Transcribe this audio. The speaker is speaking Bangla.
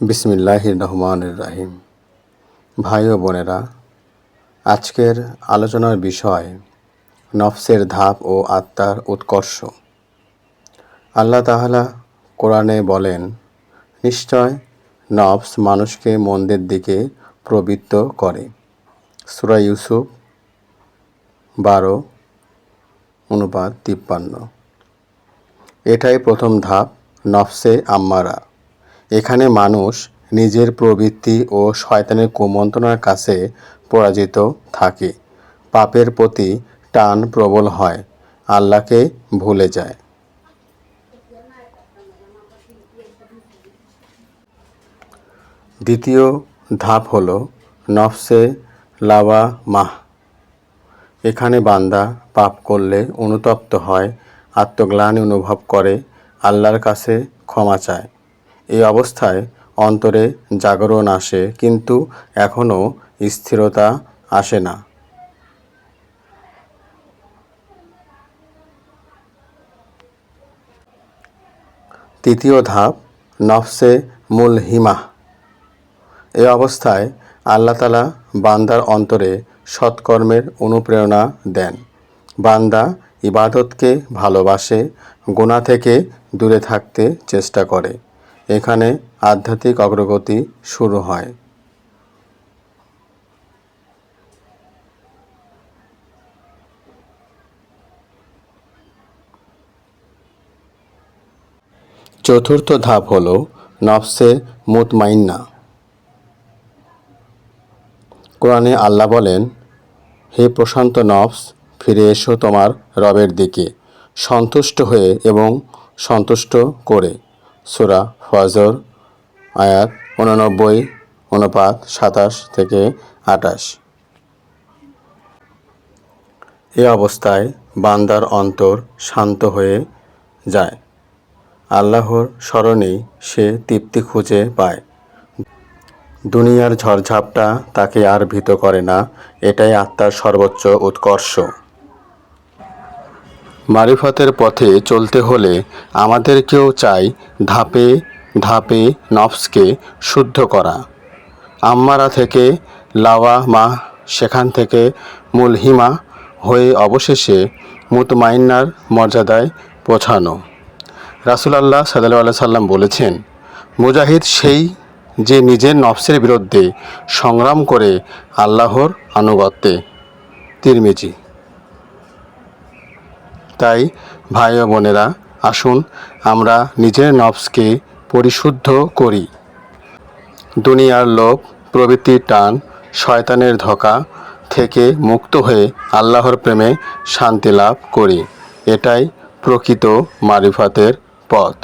বিসমিল্লাহ রহমান রাহিম ভাই ও বোনেরা, আজকের আলোচনার বিষয় নফসের ধাপ ও আত্মার উৎকর্ষ। আল্লাহ তাহালা কোরআনে বলেন, নিশ্চয় নফস মানুষকে মন্দের দিকে প্রবৃত্ত করে। সুরা ইউসুফ বারো, অনুপাত তিপ্পান্ন। এটাই প্রথম ধাপ, নফসে আম্মারা। এখানে মানুষ নিজের প্রবৃত্তি ও শয়তানের কুমন্ত্রণার কাছে পরাজিত থাকে। পাপের প্রতি টান প্রবল হয়, আল্লাহকে ভুলে যায়। দ্বিতীয় ধাপ হলো নফসে লাওয়া মাহ। এখানে বান্দা পাপ করলে অনুতপ্ত হয়, আত্মগ্লানি অনুভব করে, আল্লাহর কাছে ক্ষমা চায়। এই অবস্থায় অন্তরে জাগরণ আসে, কিন্তু এখনও স্থিরতা আসে না। তৃতীয় ধাপ, নফসে মূল হিমাহ এ অবস্থায় আল্লাহ তালা বান্দার অন্তরে সৎকর্মের অনুপ্রেরণা দেন। বান্দা ইবাদতকে ভালোবাসে গোনা থেকে দূরে থাকতে চেষ্টা করে। এখানে আধ্যাত্মিক অগ্রগতি শুরু হয়। চতুর্থ ধাপ হল নফসে মুতমাইন্না। কোরআনে আল্লাহ বলেন, হে প্রশান্ত নফস, ফিরে এসো তোমার রবের দিকে। সন্তুষ্ট হয়ে এবং সন্তুষ্ট করে। সুরা ফজর, আয়াত উননব্বই অনুপাত সাতাশ থেকে আটাশ। এ অবস্থায় বান্দার অন্তর শান্ত হয়ে যায়। আল্লাহর স্মরণেই সে তৃপ্তি খুঁজে পায়। দুনিয়ার ঝড়ঝাপটা তাকে আর ভীত করে না, এটাই আত্মার সর্বোচ্চ উৎকর্ষ। মারিফতের পথে চলতে হলে আমাদেরকেও চাই ধাপে ধাপে নফসকে শুদ্ধ করা। আম্মারা থেকে লাওয়া মা সেখান থেকে মুলহিমা হয়ে অবশেষে মুতমাইন্নার মর্যাদায় পৌঁছানো। রাসুলাল্লাহ সাল্লাহ সাল্লাম বলেছেন, মুজাহিদ সেই যে নিজের নফসের বিরুদ্ধে সংগ্রাম করে আল্লাহর আনুগত্যে। তিরমিজি তাই ভাই বোনেরা, আসুন আমরা নিজের নফসকে পরিশুদ্ধ করি। দুনিয়ার লোক প্রবৃত্তির টান, শয়তানের ধোকা থেকে মুক্ত হয়ে আল্লাহর প্রেমে শান্তি লাভ করি। এটাই প্রকৃত মারিফাতের পথ।